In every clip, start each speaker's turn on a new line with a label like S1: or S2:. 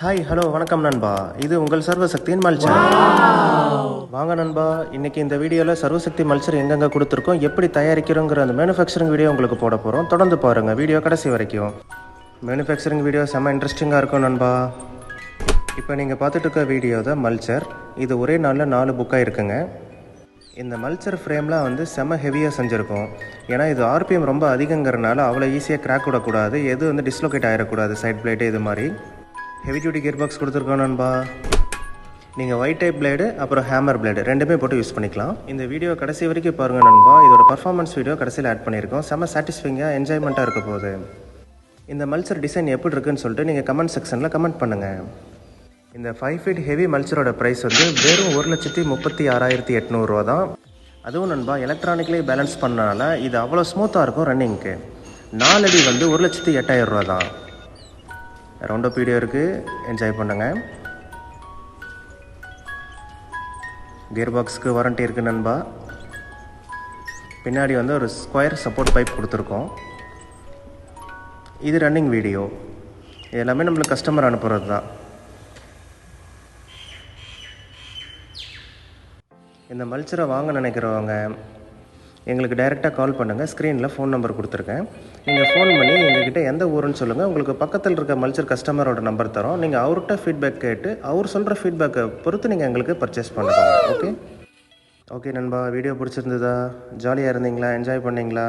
S1: Hi hello வணக்கம் நண்பா. இது உங்கள் சர்வசக்தியின் மல்ச்சர் வாங்க நண்பா இன்னைக்கு இந்த வீடியோவில் சர்வசக்தி மல்ச்சர் எங்கெங்கே கொடுத்துருக்கோம் எப்படி தயாரிக்கிறோங்கிற அந்த மேனுஃபேக்சரிங் வீடியோ உங்களுக்கு போட போகிறோம் தொடர்ந்து பாருங்கள் வீடியோ கடைசி வரைக்கும். மேனுஃபேக்சரிங் வீடியோ செம்ம இன்ட்ரெஸ்டிங்காக இருக்கும் நண்பா. இப்போ நீங்கள் பார்த்துட்டு இருக்க வீடியோ தான் மல்ச்சர் இது ஒரே நாளில் நாலு புக்காக இருக்குங்க இந்த மல்ச்சர் ஃப்ரேம்லாம் வந்து செம ஹெவியாக செஞ்சுருக்கோம். ஏன்னா இது ஆர்பிஎம் ரொம்ப அதிகங்கிறனால அவ்வளோ ஈஸியாக கிராக் விடக்கூடாது. எது வந்து டிஸ்லோகேட் ஆகிடக்கூடாது சைட் பிளேட்டு இது மாதிரி. ஹெவி டியூட்டி கியர் பாக்ஸ் கொடுத்துருக்கோம் நண்பா. நீங்கள் ஒயிட் டைப் பிளேடு அப்புறம் ஹேமர் பிளேடு ரெண்டுமே போட்டு யூஸ் பண்ணிக்கலாம். இந்த வீடியோ கடைசி வரைக்கும் பாருங்கள் நண்பா. இதோட பர்ஃபார்மன்ஸ் வீடியோ கடைசியில் ஆட் பண்ணியிருக்கோம். செம சாட்டிஸ்ஃபைங்காக என்ஜாய்மெண்ட்டாக இருக்க போகுது. இந்த மல்ச்சர் டிசைன் எப்படி இருக்குன்னு சொல்லிட்டு நீங்கள் கமெண்ட் செக்ஷனில் கமெண்ட் பண்ணுங்கள் இந்த ஃபைவ் ஃபீட் ஹெவி மல்ச்சரோட ப்ரைஸ் வந்து வெறும் ஒரு லட்சத்தி முப்பத்தி ஆறாயிரத்தி எட்நூறுரூவா தான். அதுவும் நண்பா எலக்ட்ரானிக்லேயே பேலன்ஸ் பண்ணனால இது அவ்வளோ ஸ்மூத்தாக இருக்கும் ரன்னிங்க்கு நாலடி வந்து ஒரு லட்சத்தி எட்டாயிரம் ரூபா ரவுண்ட் வீடியோ இருக்குது என்ஜாய் பண்ணுங்கள் கியர் பாக்ஸுக்கு வாரண்ட்டி இருக்குது நண்பா. பின்னாடி வந்து ஒரு ஸ்கொயர் சப்போர்ட் பைப் கொடுத்துருக்கோம். இது ரன்னிங் வீடியோ இது எல்லாமே நம்மளுக்கு கஸ்டமர் அனுப்புகிறது தான் இந்த மல்ச்சரை வாங்க நினைக்கிறவங்க எங்களுக்கு டைரெக்டாக கால் பண்ணுங்கள் ஸ்க்ரீனில் ஃபோன் நம்பர் கொடுத்துருக்கேன். நீங்கள் ஃபோன் பண்ணி எங்ககிட்ட எந்த ஊருன்னு சொல்லுங்கள் உங்களுக்கு பக்கத்தில் இருக்க மல்ச்சர் கஸ்டமரோட நம்பர் தரோம். நீங்கள் அவர்கிட்ட ஃபீட்பேக் கேட்டு அவர் சொல்கிற ஃபீட்பேக்கை பொறுத்து நீங்கள் எங்களுக்கு பர்ச்சேஸ் பண்ணுறோம் ஓகே ஓகே நண்பா. வீடியோ பிடிச்சிருந்ததா? ஜாலியாக இருந்தீங்களா? என்ஜாய் பண்ணீங்களா?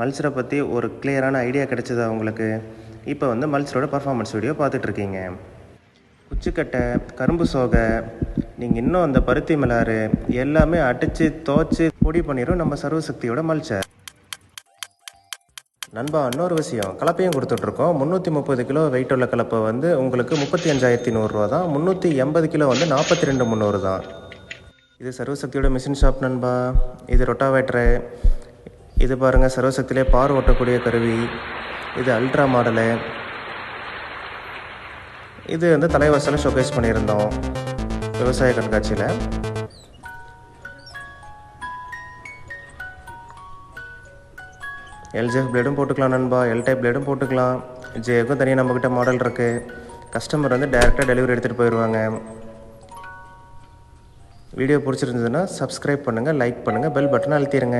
S1: மல்ச்சரை பற்றி ஒரு கிளியரான ஐடியா கிடைச்சதா உங்களுக்கு? இப்போ வந்து மல்ச்சரோட பர்ஃபார்மன்ஸ் வீடியோ பார்த்துட்ருக்கீங்க குச்சிக்கட்டை கரும்பு சோகை நீங்கள் இன்னும் அந்த பருத்தி மிளாறு எல்லாமே அடித்து துவச்சி பொடி பண்ணிடும் நம்ம சர்வசக்தியோட மல்ச்சர் நண்பா இன்னொரு விஷயம். கலப்பையும் கொடுத்துட்ருக்கோம். முந்நூற்றி முப்பது கிலோ வெயிட் உள்ள கலப்பை வந்து உங்களுக்கு முப்பத்தி அஞ்சாயிரத்தி நூறுரூவா தான். முந்நூற்றி எண்பது கிலோ வந்து நாற்பத்தி ரெண்டு முந்நூறு தான். இது சர்வசக்தியோட மிஷின் ஷாப் நண்பா. இது ரொட்டாவேட்ரு இது பாருங்கள் சர்வசக்தியிலே பார் ஓட்டக்கூடிய கருவி. இது அல்ட்ரா மாடலு இது வந்து தலைவாசலில் ஷோகேஸ் பண்ணியிருந்தோம். விவசாய கண்காட்சியில். எல்ஜிஎஃப் பிளேடும் போட்டுக்கலாம் நண்பா. எல் டைப் பிளேடும் போட்டுக்கலாம். ஜேக்கும் தனியாக நம்மக்கிட்ட மாடல் இருக்குது கஸ்டமர் வந்து டைரெக்டாக டெலிவரி எடுத்துகிட்டு போயிடுவாங்க வீடியோ பிடிச்சிருந்ததுன்னா சப்ஸ்கிரைப் பண்ணுங்கள் லைக் பண்ணுங்கள் பெல் பட்டனை அழுத்திடுங்க